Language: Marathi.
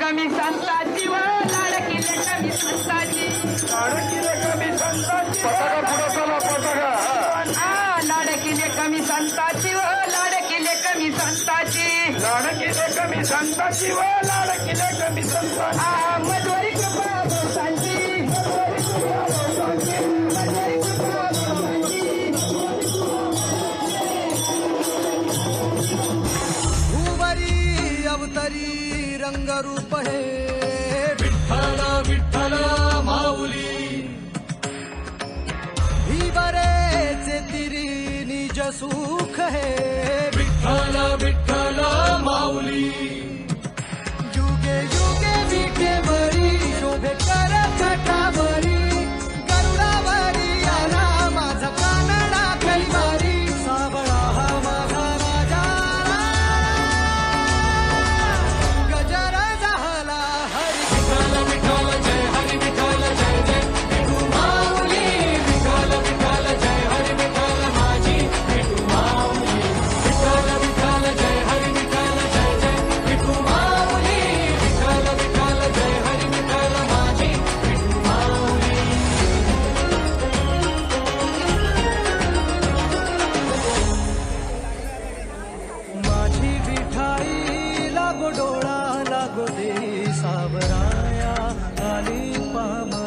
कमी संताची व लाडकी कमी संताची. लाडकी कमी संतांची आ लाडकी कमी संताची व लाडकी कमी संताची. लाडकी कमी संतांची व लाडकी कमी संतांची. आ मधुरी रंगरूप हे विठ्ठल विठ्ठल माऊली. ही बरेचे तिरी निज सुख हे Rama.